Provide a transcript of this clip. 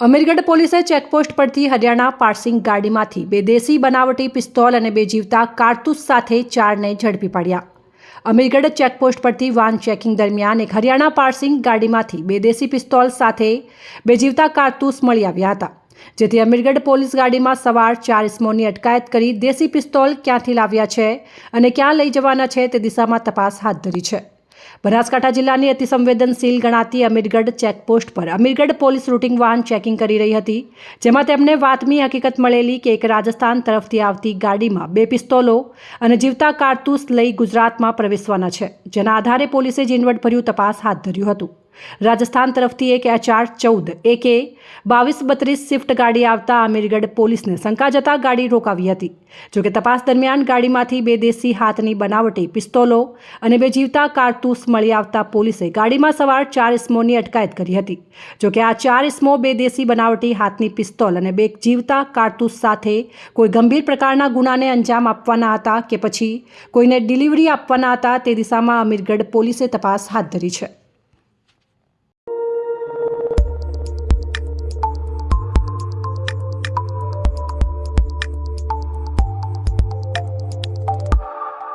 અમીરગઢ પોલીસે ચેકપોસ્ટ પરથી હરિયાણા પાર્સિંગ ગાડીમાંથી બે દેશી બનાવટી પિસ્તોલ અને બે જીવતા કારતૂસ સાથે ચારને ઝડપી પાડ્યા. અમીરગઢ ચેકપોસ્ટ પરથી વાન ચેકિંગ દરમિયાન એક હરિયાણા પાર્સિંગ ગાડીમાંથી બે દેશી પિસ્તોલ સાથે બે જીવતા કારતૂસ મળી આવ્યા હતા, જેથી અમીરગઢ પોલીસ ગાડીમાં સવાર ચાર ઇસમોની અટકાયત કરી દેશી પિસ્તોલ ક્યાંથી લાવ્યા છે અને ક્યાં લઈ જવાના છે તે દિશામાં તપાસ હાથ ધરી છે. બનાસકાંઠા જિલ્લાની અતિ સંવેદનશીલ ગણાતી અમીરગઢ ચેકપોસ્ટ પર અમીરગઢ પોલીસ રૂટિંગ વાહન ચેકિંગ કરી રહી હતી, જેમાં તેમને વાતમી હકીકત મળેલી કે એક રાજસ્થાન તરફથી આવતી ગાડીમાં બે પિસ્તોલો અને જીવતા કારતૂસ લઈ ગુજરાતમાં પ્રવેશવાના છે, જેના આધારે પોલીસે ઝીણવટભર્યું તપાસ હાથ ધર્યું હતું. રાજસ્થાન તરફથી એક એચઆર ચૌદ, એકે બાવીસ બત્રીસ સ્વિફ્ટ ગાડી આવતા અમીરગઢ પોલીસને શંકા જતા ગાડી રોકાવી હતી. જોકે તપાસ દરમિયાન ગાડીમાંથી બે દેશી હાથની બનાવટી પિસ્તોલો અને બે જીવતા કારતૂસ મળી આવતા પોલીસે ગાડીમાં સવાર ચાર ઇસમોની અટકાયત કરી હતી. જોકે આ ચાર ઇસમો બે દેશી બનાવટી હાથની પિસ્તોલ અને બે જીવતા કારતૂસ સાથે કોઈ ગંભીર પ્રકારના ગુનાને અંજામ આપવાના હતા કે પછી કોઈને ડિલિવરી આપવાના હતા તે દિશામાં અમીરગઢ પોલીસે તપાસ હાથ ધરી છે.